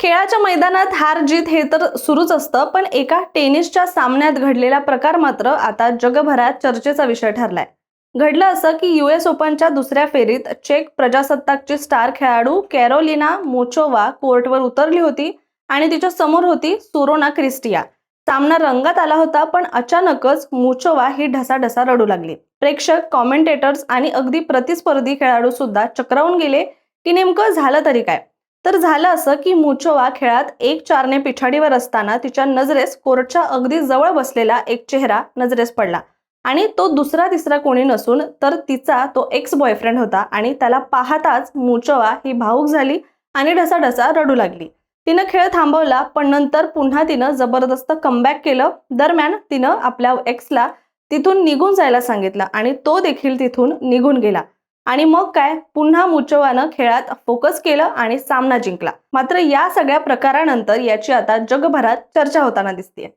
खेळाच्या मैदानात हार जीत हे तर सुरूच असतं पण एका टेनिसच्या सामन्यात घडलेला प्रकार मात्र आता जगभरात चर्चेचा विषय ठरलाय. घडलं असं की युएस ओपनच्या दुसऱ्या फेरीत चेक प्रजासत्ताकची स्टार खेळाडू कॅरोलिना मोचोवा कोर्टवर उतरली होती आणि तिच्या समोर होती सुरोना क्रिस्टिया. सामना रंगात आला होता पण अचानकच मुचोवा ही ढसाढसा रडू लागली. प्रेक्षक कॉमेंटेटर्स आणि अगदी प्रतिस्पर्धी खेळाडू सुद्धा चक्रावून गेले की नेमकं झालं तरी काय? तर झालं असं की मुचोवा खेळात एक चारने पिछाडीवर असताना तिच्या नजरेस कोर्टच्या अगदी जवळ बसलेला एक चेहरा नजरेस पडला. आणि तो दुसरा तिसरा कोणी नसून तर तिचा तो एक्स बॉयफ्रेंड होता आणि त्याला पाहताच मुचोवा ही भाऊक झाली आणि ढसाढसा रडू लागली. तिनं खेळ थांबवला पण नंतर पुन्हा तिनं जबरदस्त कमबॅक केलं. दरम्यान तिनं आपल्या एक्सला तिथून निघून जायला सांगितलं आणि तो देखील तिथून निघून गेला. आणि मग काय? पुन्हा मुचोवानं खेळात फोकस केलं आणि सामना जिंकला. मात्र या सगळ्या प्रकारानंतर याची आता जगभरात चर्चा होताना दिसते